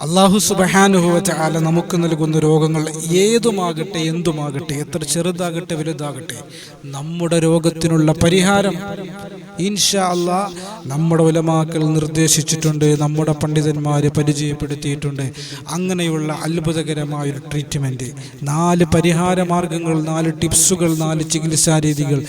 അള്ളാഹു സുബഹാനുഭവത്തെ ആല നമുക്ക് നൽകുന്ന രോഗങ്ങൾ ഏതുമാകട്ടെ എന്തുമാകട്ടെ എത്ര ചെറുതാകട്ടെ വലുതാകട്ടെ നമ്മുടെ രോഗത്തിനുള്ള പരിഹാരം ഇൻഷാ അള്ളാ നമ്മുടെ ഉലമാക്കൾ നിർദ്ദേശിച്ചിട്ടുണ്ട് നമ്മുടെ പണ്ഡിതന്മാർ പരിചയപ്പെടുത്തിയിട്ടുണ്ട് അങ്ങനെയുള്ള അത്ഭുതകരമായൊരു ട്രീറ്റ്മെൻറ്റ് നാല് പരിഹാര മാർഗങ്ങൾ നാല് ടിപ്സുകൾ നാല് ചികിത്സാ രീതികൾ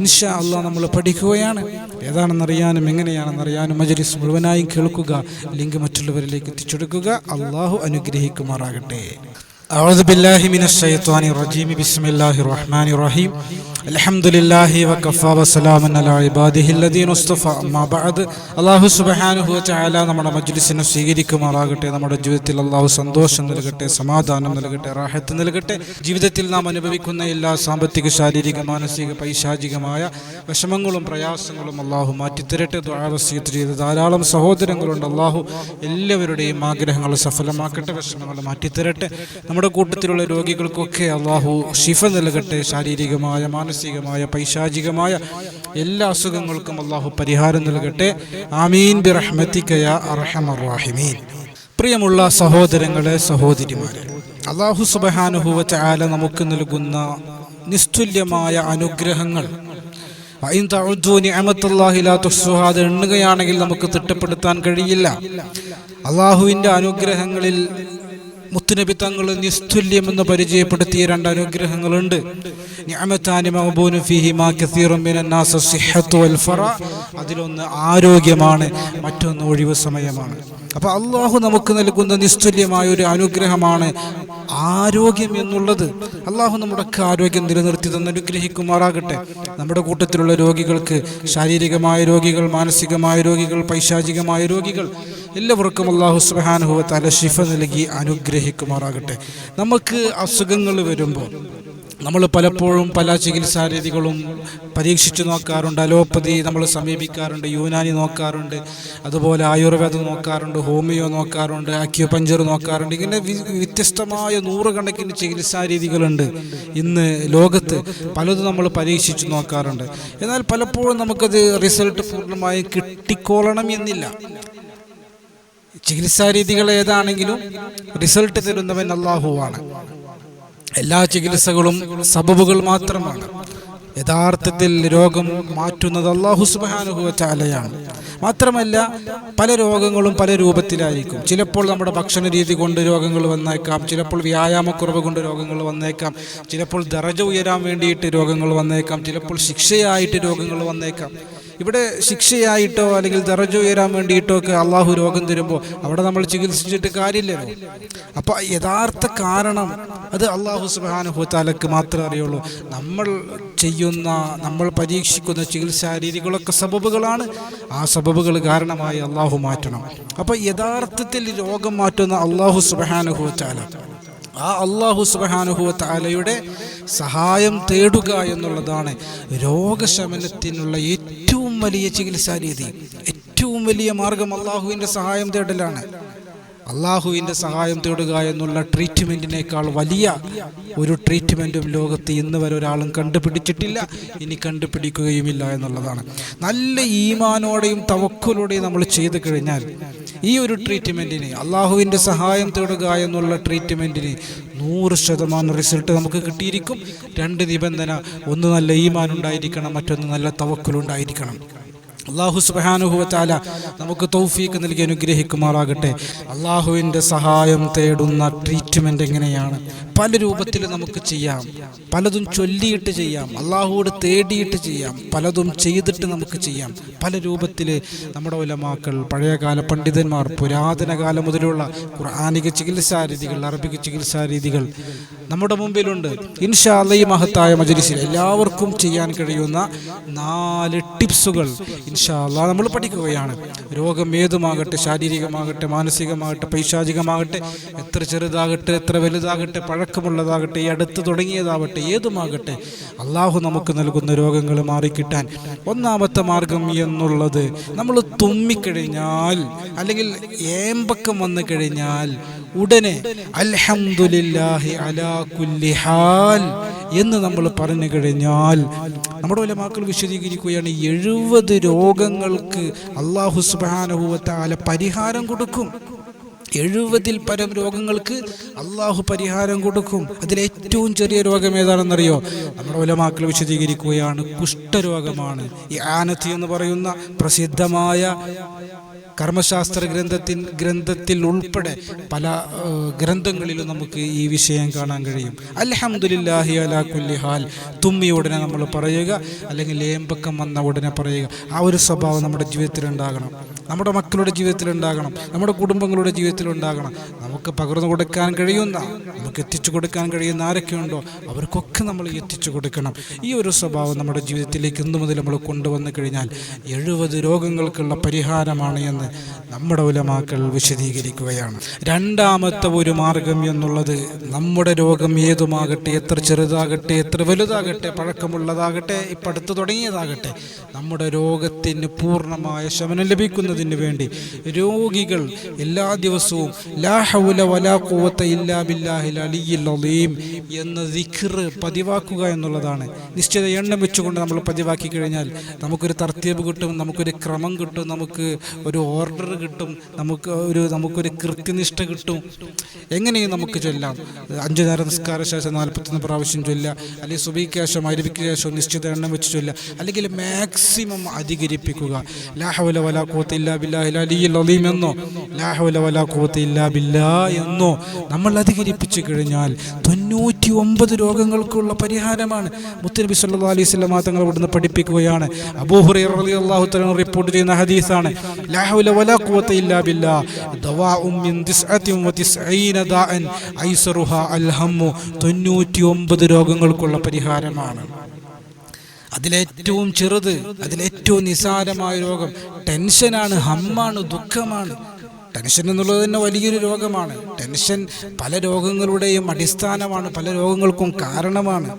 ഇൻഷാ അള്ളാ നമ്മൾ പഠിക്കുകയാണ് ഏതാണെന്നറിയാനും എങ്ങനെയാണെന്നറിയാനും മജലിസ് മുഴുവനായും കേൾക്കുക ലിങ്ക് മറ്റുള്ളവരിലേക്ക് എത്തിച്ചെടുക്കുക അള്ളാഹു അനുഗ്രഹിക്കുമാറാകട്ടെ أعوذ بالله من الشيطان الرجيم بسم الله الرحمن الرحيم അലഹമുല്ലാഹി വക്കഫ വസ്സലാമിബാദിഹില്ലദീനുസ്തഫ മബാദ് അള്ളാഹു സുബഹാനുഹു ചായ നമ്മുടെ മജ്ലിസിനെ സ്വീകരിക്കുമാറാകട്ടെ. നമ്മുടെ ജീവിതത്തിൽ അള്ളാഹു സന്തോഷം നൽകട്ടെ സമാധാനം നൽകട്ടെ റാഹത്ത് നൽകട്ടെ. ജീവിതത്തിൽ നാം അനുഭവിക്കുന്ന എല്ലാ സാമ്പത്തിക ശാരീരിക മാനസിക പൈശാചികമായ വിഷമങ്ങളും പ്രയാസങ്ങളും അള്ളാഹു മാറ്റിത്തരട്ടെ. ദ്വാരസീത്ത് ചെയ്ത് ധാരാളം സഹോദരങ്ങളുണ്ട്. അള്ളാഹു എല്ലാവരുടെയും ആഗ്രഹങ്ങൾ സഫലമാക്കട്ടെ വിഷമങ്ങൾ മാറ്റിത്തരട്ടെ. നമ്മുടെ കൂട്ടത്തിലുള്ള രോഗികൾക്കൊക്കെ അള്ളാഹു ഷിഫ നൽകട്ടെ. ശാരീരികമായ മാനസിക മാനസികമായ പൈശാചികമായ എല്ലാ അസുഖങ്ങൾക്കും അള്ളാഹു പരിഹാരം നൽകട്ടെ. ആമീൻ. ബിറഹ്മത്തിക്കയ പ്രിയമുള്ള സഹോദരങ്ങളെ സഹോദരിമാരെ അള്ളാഹു സുബഹാനുഭൂവച്ച ആല നമുക്ക് നൽകുന്ന നിസ്തുല്യമായ അനുഗ്രഹങ്ങൾ. എണ്ണുകയാണെങ്കിൽ നമുക്ക് തിട്ടപ്പെടുത്താൻ കഴിയില്ല. അള്ളാഹുവിന്റെ അനുഗ്രഹങ്ങളിൽ മുത്തുനബി തങ്ങൾ നിസ്തുല്യം എന്ന് പരിചയപ്പെടുത്തിയ രണ്ട് അനുഗ്രഹങ്ങളുണ്ട്. അതിലൊന്ന് ആരോഗ്യമാണ് മറ്റൊന്ന് ഒഴിവ് സമയമാണ്. അപ്പോൾ അള്ളാഹു നമുക്ക് നൽകുന്ന നിസ്തുല്യമായ ഒരു അനുഗ്രഹമാണ് ആരോഗ്യം എന്നുള്ളത്. അള്ളാഹു നമ്മുടെ ആരോഗ്യം നിലനിർത്തി തന്നെ അനുഗ്രഹിക്കുമാറാകട്ടെ. നമ്മുടെ കൂട്ടത്തിലുള്ള രോഗികൾക്ക് ശാരീരികമായ രോഗികൾ മാനസികമായ രോഗികൾ പൈശാചികമായ രോഗികൾ എല്ലാവർക്കും അള്ളാഹു സുബാനുഭവ തല ശിഫ നൽകി അനുഗ്രഹിക്കുമാറാകട്ടെ. നമുക്ക് അസുഖങ്ങൾ വരുമ്പോൾ നമ്മൾ പലപ്പോഴും പല ചികിത്സാ രീതികളും പരീക്ഷിച്ചു നോക്കാറുണ്ട്. അലോപ്പതി നമ്മൾ സമീപിക്കാറുണ്ട് യൂനാനി നോക്കാറുണ്ട് അതുപോലെ ആയുർവേദം നോക്കാറുണ്ട് ഹോമിയോ നോക്കാറുണ്ട് അക്യുപഞ്ചർ നോക്കാറുണ്ട്. ഇങ്ങനെ വ്യത്യസ്തമായ നൂറുകണക്കിന് ചികിത്സാ രീതികളുണ്ട് ഇന്ന് ലോകത്ത് പലതും നമ്മൾ പരീക്ഷിച്ചു നോക്കാറുണ്ട്. എന്നാൽ പലപ്പോഴും നമുക്കത് റിസൾട്ട് പൂർണമായും കിട്ടിക്കോളണം എന്നില്ല. ചികിത്സാ രീതികൾ ഏതാണെങ്കിലും റിസൾട്ട് തരുന്നവൻ അള്ളാഹുവാണ് എല്ലാ ചികിത്സകളും സബബുകൾ മാത്രമാണ്. യഥാർത്ഥത്തിൽ രോഗം മാറ്റുന്നത് അള്ളാഹു സുബാനുഭവച്ചാലയാണ് മാത്രമല്ല പല രോഗങ്ങളും പല രൂപത്തിലായിരിക്കും. ചിലപ്പോൾ നമ്മുടെ ഭക്ഷണ രീതി കൊണ്ട് രോഗങ്ങൾ വന്നേക്കാം ചിലപ്പോൾ വ്യായാമക്കുറവ് കൊണ്ട് രോഗങ്ങൾ വന്നേക്കാം ചിലപ്പോൾ ദറജ ഉയരാൻ വേണ്ടിയിട്ട് രോഗങ്ങൾ വന്നേക്കാം ചിലപ്പോൾ ശിക്ഷയായിട്ട് രോഗങ്ങൾ വന്നേക്കാം. ഇവിടെ ശിക്ഷയായിട്ടോ അല്ലെങ്കിൽ ദറജ ഉയരാൻ വേണ്ടിയിട്ടോ ഒക്കെ അള്ളാഹു രോഗം തരുമ്പോൾ അവിടെ നമ്മൾ ചികിത്സിച്ചിട്ട് കാര്യമില്ലല്ലോ. അപ്പോൾ യഥാർത്ഥ കാരണം അത് അള്ളാഹു സുബാനുഭൂത്താലക്ക് മാത്രമേ അറിയുള്ളൂ. നമ്മൾ ചെയ്യുന്ന നമ്മൾ പരീക്ഷിക്കുന്ന ചികിത്സാ രീതികളൊക്കെ സബബുകളാണ്. ആ സബബുകൾ കാരണമായി അള്ളാഹു മാറ്റണം. അപ്പോൾ യഥാർത്ഥത്തിൽ രോഗം മാറ്റുന്ന അള്ളാഹു സുബഹാനുഭൂത്താല ആ അള്ളാഹു സുബഹാനുഭൂത്താലയുടെ താലയുടെ സഹായം തേടുക എന്നുള്ളതാണ് രോഗശമനത്തിനുള്ള ഏറ്റവും വലിയ ചികിത്സാ രീതി ഏറ്റവും വലിയ മാർഗം അള്ളാഹുവിന്റെ സഹായം തേടലാണ്. അള്ളാഹുവിന്റെ സഹായം തേടുക എന്നുള്ള ട്രീറ്റ്മെന്റിനേക്കാൾ വലിയ ഒരു ട്രീറ്റ്മെന്റും ലോകത്ത് ഇന്ന് വരെ ഒരാളും കണ്ടുപിടിച്ചിട്ടില്ല ഇനി കണ്ടുപിടിക്കുകയുമില്ല എന്നുള്ളതാണ്. നല്ല ഈമാനോടെയും തവക്കലോടെയും നമ്മൾ ചെയ്തു കഴിഞ്ഞാൽ ഈ ഒരു ട്രീറ്റ്മെന്റിന് അള്ളാഹുവിന്റെ സഹായം തേടുക എന്നുള്ള ട്രീറ്റ്മെന്റിന് നൂറ് ശതമാനം റിസൾട്ട് നമുക്ക് കിട്ടിയിരിക്കും. രണ്ട് നിബന്ധന ഒന്ന് നല്ല ഈമാൻ ഉണ്ടായിരിക്കണം മറ്റൊന്ന് നല്ല തവക്കലുണ്ടായിരിക്കണം. അള്ളാഹു സുബാനുഭവത്താല നമുക്ക് തൗഫീക്ക് നൽകി അനുഗ്രഹിക്കുമാറാകട്ടെ. അള്ളാഹുവിന്റെ സഹായം തേടുന്ന ട്രീറ്റ്മെന്റ് എങ്ങനെയാണ്? പല രൂപത്തിൽ നമുക്ക് ചെയ്യാം. പലതും ചൊല്ലിയിട്ട് ചെയ്യാം. അള്ളാഹുവോട് തേടിയിട്ട് ചെയ്യാം. പലതും ചെയ്തിട്ട് നമുക്ക് ചെയ്യാം. പല രൂപത്തിൽ നമ്മുടെ ഉലമാക്കൾ പഴയകാല പണ്ഡിതന്മാർ പുരാതന കാലം മുതലുള്ള ഖുർആാനിക ചികിത്സാ രീതികൾ അറബിക് ചികിത്സാ രീതികൾ നമ്മുടെ മുമ്പിലുണ്ട്. ഇൻഷാ അല്ല ഈ മഹത്തായ മജലിസിൽ എല്ലാവർക്കും ചെയ്യാൻ കഴിയുന്ന നാല് ടിപ്സുകൾ. ഇൻഷാ അല്ലാ നമ്മൾ പഠിക്കുകയാണ്. രോഗം ഏതുമാകട്ടെ ശാരീരികമാകട്ടെ മാനസികമാകട്ടെ പൈശാചികമാകട്ടെ എത്ര ചെറുതാകട്ടെ എത്ര വലുതാകട്ടെ പഴക്കമുള്ളതാകട്ടെ ഈ അടുത്ത് തുടങ്ങിയതാവട്ടെ ഏതുമാകട്ടെ അള്ളാഹു നമുക്ക് നൽകുന്ന രോഗങ്ങൾ മാറിക്കിട്ടാൻ ഒന്നാമത്തെ മാർഗം എന്നുള്ളത് നമ്മൾ തുമ്മിക്കഴിഞ്ഞാൽ അല്ലെങ്കിൽ ഏമ്പക്കം വന്നു കഴിഞ്ഞാൽ ഉടനെ അൽഹംദുലില്ലാഹി അലാ കുല്ലി ഹാൽ എന്ന് നമ്മൾ പറഞ്ഞു കഴിഞ്ഞാൽ നമ്മുടെ വല്ല ഉലമാക്കൾ വിശദീകരിക്കുകയാണ് എഴുപത് രോഗങ്ങൾക്ക് അള്ളാഹു സുബാനുഭവത്താല പരിഹാരം കൊടുക്കും. എഴുപതിൽ പരം രോഗങ്ങൾക്ക് അള്ളാഹു പരിഹാരം കൊടുക്കും. അതിലേറ്റവും ചെറിയ രോഗം ഏതാണെന്നറിയോ? നമ്മുടെ ഉലമാക്കൾ വിശദീകരിക്കുകയാണ് കുഷ്ഠരോഗമാണ്. ഈ ആനത്തി എന്ന് പറയുന്ന പ്രസിദ്ധമായ കർമ്മശാസ്ത്ര ഗ്രന്ഥത്തിൻ ഗ്രന്ഥത്തിൽ ഉൾപ്പെടെ പല ഗ്രന്ഥങ്ങളിലും നമുക്ക് ഈ വിഷയം കാണാൻ കഴിയും. അലഹമുല്ലാഹി അലാ കുല്ലിഹാൽ തുമ്മി ഉടനെ നമ്മൾ പറയുക അല്ലെങ്കിൽ ഏമ്പക്കം വന്ന ഉടനെ പറയുക. ആ ഒരു സ്വഭാവം നമ്മുടെ ജീവിതത്തിൽ ഉണ്ടാകണം നമ്മുടെ മക്കളുടെ ജീവിതത്തിൽ ഉണ്ടാകണം നമ്മുടെ കുടുംബങ്ങളുടെ ജീവിതത്തിൽ ഉണ്ടാകണം നമുക്ക് പകർന്നു കൊടുക്കാൻ കഴിയുന്ന നമുക്ക് എത്തിച്ചു കൊടുക്കാൻ കഴിയുന്ന ആരൊക്കെയുണ്ടോ അവർക്കൊക്കെ നമ്മൾ എത്തിച്ചു കൊടുക്കണം. ഈ ഒരു സ്വഭാവം നമ്മുടെ ജീവിതത്തിലേക്ക് ഇന്നു മുതൽ നമ്മൾ കൊണ്ടുവന്നു കഴിഞ്ഞാൽ എഴുപത് രോഗങ്ങൾക്കുള്ള പരിഹാരമാണ് എന്ന് നമ്മുടെ ഉലമാക്കൾ വിശദീകരിക്കുകയാണ്. രണ്ടാമത്തെ ഒരു മാർഗം എന്നുള്ളത് നമ്മുടെ രോഗം ഏതുമാകട്ടെ എത്ര ചെറുതാകട്ടെ എത്ര വലുതാകട്ടെ പഴക്കമുള്ളതാകട്ടെ ഇപ്പം അടുത്ത് തുടങ്ങിയതാകട്ടെ നമ്മുടെ രോഗത്തിന് പൂർണമായ ശമനം ലഭിക്കുന്നതിന് വേണ്ടി രോഗികൾ എല്ലാ ദിവസവും ലാഹൗല വലാ കൂവത്ത ഇല്ലാ ബില്ലാഹിൽ അലിയിൽ അലീം എന്ന ദിഖിറ് പതിവാക്കുക എന്നുള്ളതാണ്. നിശ്ചിത എണ്ണം വെച്ചുകൊണ്ട് നമ്മൾ പതിവാക്കി കഴിഞ്ഞാൽ നമുക്കൊരു തർത്തീബ് കിട്ടും നമുക്കൊരു ക്രമം കിട്ടും നമുക്ക് ഒരു ഓർഡർ കിട്ടും നമുക്ക് ഒരു നമുക്കൊരു കൃത്യനിഷ്ഠ കിട്ടും. എങ്ങനെയും നമുക്ക് ചൊല്ലാം. അഞ്ചു നേരം നിസ്കാര ശേഷം നാൽപ്പത്തൊന്ന് പ്രാവശ്യം ചൊല്ലുക. അല്ലെങ്കിൽ സുബിക്ക് ശേഷം അരുവിക്ക് ശേഷം നിശ്ചിത എണ്ണം വെച്ച് ചൊല്ലുക. അല്ലെങ്കിൽ മാക്സിമം അധികരിപ്പിക്കുക. ലാഹവല വല കൂത്ത് ഇല്ലാ അലിയിൽ അലീം എന്നോ ലാഹവല വല ഇല്ലാ ബില്ലാ എന്നോ നമ്മൾ അധികരിപ്പിച്ചു കഴിഞ്ഞാൽ തൊണ്ണൂറ്റി ഒമ്പത് രോഗങ്ങൾക്കുള്ള പരിഹാരമാണ്. മുത്തനബി സല്ലാ അലൈഹി വസല്ലം തങ്ങൾ ഇവിടുന്ന് പഠിപ്പിക്കുകയാണ്. റളിയല്ലാഹു തആല റിപ്പോർട്ട് ചെയ്യുന്ന ഹദീസാണ്. ലാ ഹൗല വലാ ഖുവത ഇല്ലാ ബില്ലാ ദവാഉം മിൻ തിസ്അത്തിൻ വതിസ്ഈന ദാഅൻ ഐസറുഹാ അൽ ഹമ്മു 99 രോഗങ്ങൾക്കുള്ള പരിഹാരമാണ്. അതിലേറ്റവും ചെറുത് അതിലേറ്റവും നിസാരമായ രോഗം ടെൻഷനാണ് ഹമ്മാണ് ദുഃഖമാണ്. ടെൻഷൻ എന്നുള്ളത് തന്നെ വലിയൊരു രോഗമാണ്. ടെൻഷൻ പല രോഗങ്ങളുടെയും അടിസ്ഥാനമാണ് പല രോഗങ്ങൾക്കും കാരണമാണ്.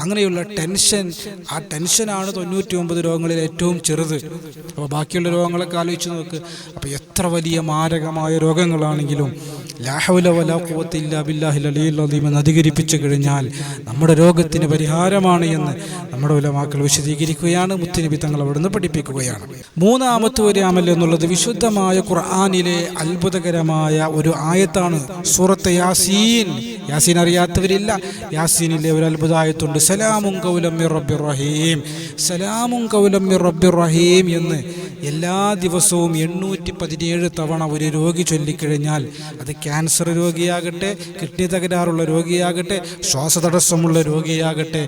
അങ്ങനെയുള്ള ടെൻഷൻ ആ ടെൻഷനാണ് തൊണ്ണൂറ്റി ഒമ്പത് രോഗങ്ങളിൽ ഏറ്റവും ചെറുത്. അപ്പോൾ ബാക്കിയുള്ള രോഗങ്ങളൊക്കെ ആലോചിച്ച് നോക്ക്. അപ്പോൾ എത്ര വലിയ മാരകമായ രോഗങ്ങളാണെങ്കിലും ലാഹവല വല കൂവത്തില്ല ബില്ലാഹി അലിയുള്ളീം എന്ന് അധികരിപ്പിച്ചു കഴിഞ്ഞാൽ നമ്മുടെ രോഗത്തിന് പരിഹാരമാണ് എന്ന് നമ്മുടെ ഉലമാക്കൾ വിശദീകരിക്കുകയാണ്. മുത്തുനബി തങ്ങൾ അവിടുന്ന് പഠിപ്പിക്കുകയാണ്. മൂന്നാമത്തെ ഒരു അമൽ എന്നുള്ളത് വിശുദ്ധമായ ഖുർആാനിലെ അത്ഭുതകരമായ ഒരു ആയത്താണ് സൂറത്ത് യാസീൻ. യാസീൻ അറിയാത്തവരില്ല. യാസീനിലെ ഒരു അത്ഭുത ആയത്തുണ്ട് സലാമും കൗലം റബ്ബിർ റഹീം. സലാമും കൗലം റബ്ബിർ റഹീം എന്ന് എല്ലാ ദിവസവും എണ്ണൂറ്റി പതിനേഴ് തവണ ഒരു രോഗി ചൊല്ലിക്കഴിഞ്ഞാൽ അത് ക്യാൻസർ രോഗിയാകട്ടെ കിഡ്നി തകരാറുള്ള രോഗിയാകട്ടെ ശ്വാസതടസ്സമുള്ള രോഗിയാകട്ടെ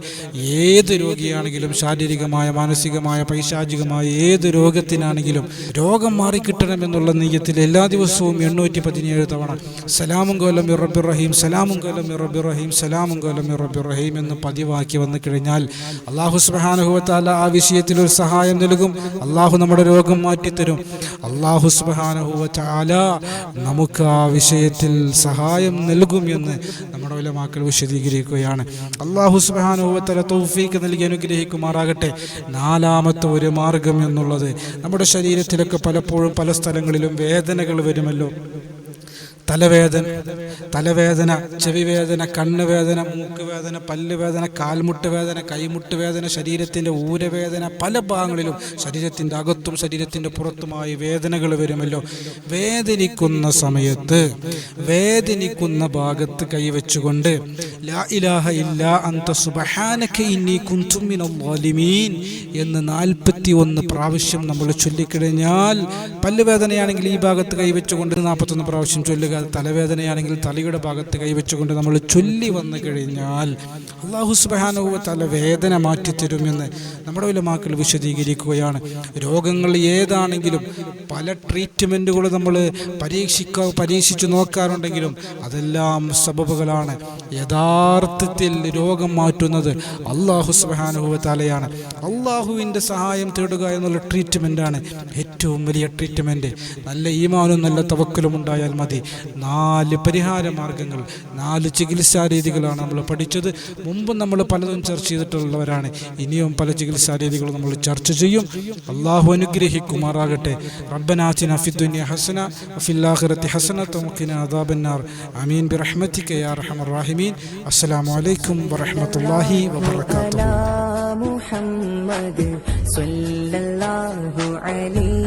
ഏത് രോഗിയാണെങ്കിലും ശാരീരികമായ മാനസികമായ പൈശാചികമായ ഏത് രോഗത്തിനാണെങ്കിലും രോഗം മാറിക്കിട്ടണമെന്നുള്ള നീയത്തിൽ എല്ലാ ദിവസവും എണ്ണൂറ്റി പതിനേഴ് തവണ സലാമും കോലം ഇറബി റഹീം സലാമും കോലം ഇറബി റഹീം സലാമും കോലം ഇറബി റഹീം എന്ന് പതിവാക്കി വന്നു കഴിഞ്ഞാൽ അള്ളാഹു സുബാനുഹുവത്താല ആ വിഷയത്തിൽ ഒരു സഹായം നൽകും. അള്ളാഹു നമ്മുടെ രോഗം മാറ്റിത്തരും. അള്ളാഹു സുബാനഹുല നമുക്ക് ആ വിഷയത്തിൽ സഹായം നൽകും എന്ന് നമ്മുടെ ഉലമാക്കൾ വിശദീകരിക്കുകയാണ്. അള്ളാഹു സുബാനഹുല തൗഫീക്ക് നൽകി അനുഗ്രഹിക്കുമാറാകട്ടെ. നാലാമത്തെ ഒരു മാർഗം എന്നുള്ളത് നമ്മുടെ ശരീരത്തിലൊക്കെ പലപ്പോഴും പല സ്ഥലങ്ങളിലും വേദനകൾ വരുമല്ലോ. തലവേദന തലവേദന ചെവി വേദന കണ്ണ് വേദന മൂക്ക് വേദന പല്ല് വേദന കാൽമുട്ട് വേദന കൈമുട്ട് വേദന ശരീരത്തിന്റെ ഊരവേദന പല ഭാഗങ്ങളിലും ശരീരത്തിന്റെ അകത്തും ശരീരത്തിന്റെ പുറത്തുമായി വേദനകൾ വരുമല്ലോ. വേദനിക്കുന്ന സമയത്ത് വേദനിക്കുന്ന ഭാഗത്ത് കൈവച്ചുകൊണ്ട് ലാ ഇലാഹ ഇല്ല ഇന്നി എന്ന് നാൽപ്പത്തി ഒന്ന് പ്രാവശ്യം നമ്മൾ ചൊല്ലിക്കഴിഞ്ഞാൽ പല്ലുവേദനയാണെങ്കിൽ ഈ ഭാഗത്ത് കൈവച്ചുകൊണ്ട് നാൽപ്പത്തൊന്ന് പ്രാവശ്യം ചൊല്ലുക. തലവേദനയാണെങ്കിൽ തലയുടെ ഭാഗത്ത് കൈവച്ചുകൊണ്ട് നമ്മൾ ചൊല്ലി വന്നു കഴിഞ്ഞാൽ അള്ളാഹു സുബാനുവ തല വേദന മാറ്റിത്തരുമെന്ന് നമ്മുടെ ഉലമാക്കൾ വിശദീകരിക്കുകയാണ്. രോഗങ്ങൾ ഏതാണെങ്കിലും പല ട്രീറ്റ്മെന്റുകൾ നമ്മൾ പരീക്ഷിക്ക പരീക്ഷിച്ചു നോക്കാറുണ്ടെങ്കിലും അതെല്ലാം സബബുകളാണ്. യഥാർത്ഥത്തിൽ രോഗം മാറ്റുന്നത് അള്ളാഹു സുബാനുഹുവ തലയാണ് അള്ളാഹുവിന്റെ സഹായം തേടുക എന്നുള്ള ട്രീറ്റ്മെന്റാണ് ഏറ്റവും വലിയ ട്രീറ്റ്മെൻറ്റ് നല്ല ഈമാനും നല്ല തവക്കലും ഉണ്ടായാൽ മതി നാല് പരിഹാര മാർഗങ്ങൾ നാല് ചികിത്സാ രീതികളാണ് നമ്മൾ പഠിച്ചത് മുമ്പ് നമ്മൾ പലതും ചർച്ച ചെയ്തിട്ടുള്ളവരാണ് ഇനിയും പല ചികിത്സാ രീതികളും നമ്മൾ ചർച്ച ചെയ്യും അള്ളാഹു അനുഗ്രഹിക്കുമാറാകട്ടെ റബ്ബനാച്ചിന ഫിദ്ദുനിയ ഹസന വഫില്ലാഖിറത്തി ഹസനത വഖിന അദാബന്നാർ ആമീൻ ബിറഹ്മതിക യാ അർഹമർ റഹീമീൻ അസ്സലാമു അലൈക്കും വറഹ്മത്തുള്ളാഹി വബറകാതുഹു على محمد صلى الله عليه